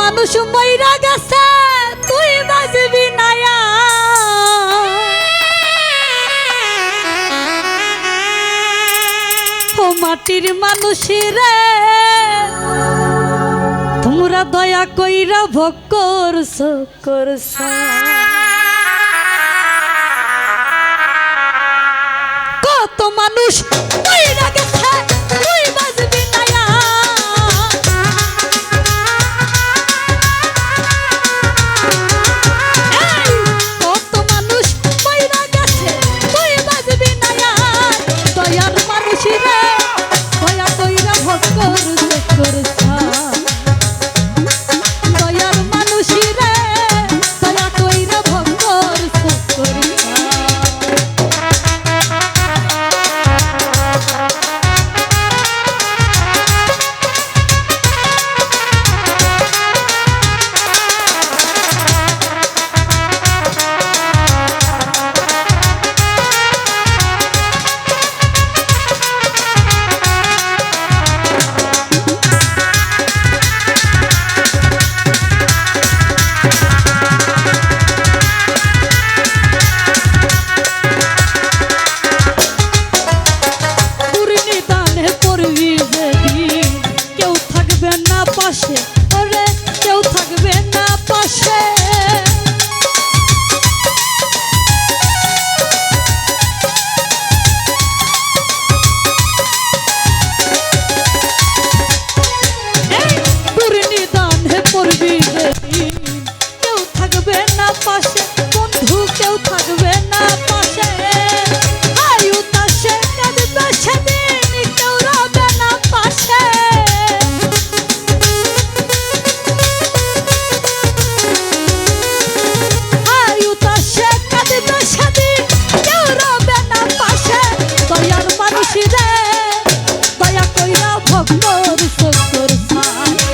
মানুষ মইরা গেছে, তুই বাজবি নায়া ও মাটির মানুষেরে, তোমরা দয়া কইরা ভোগ করছ করছ। কত মানুষ ময়রা গেছে। Oxê! শস্যর সার।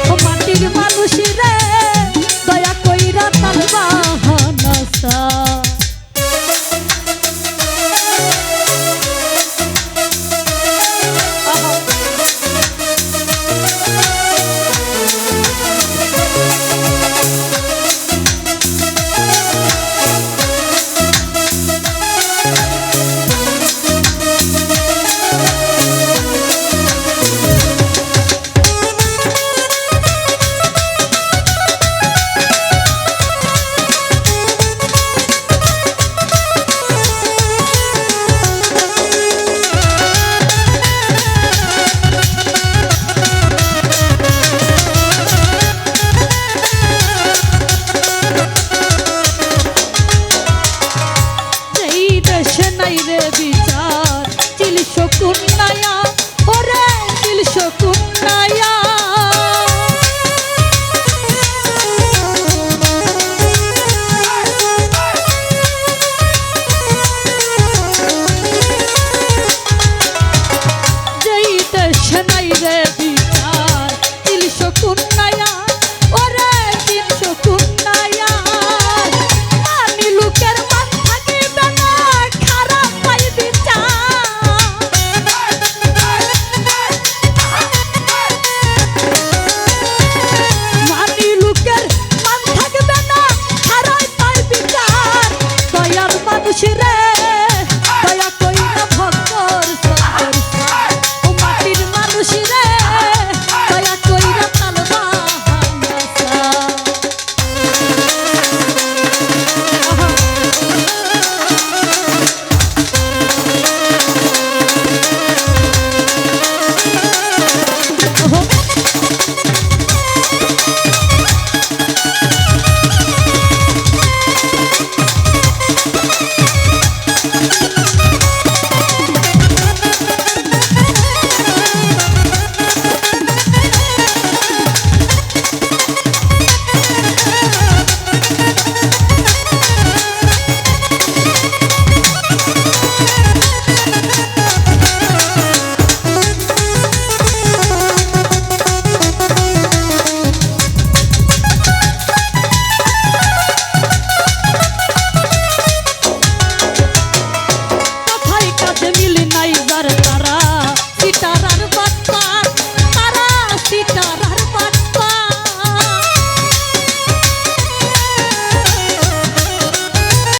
দয়া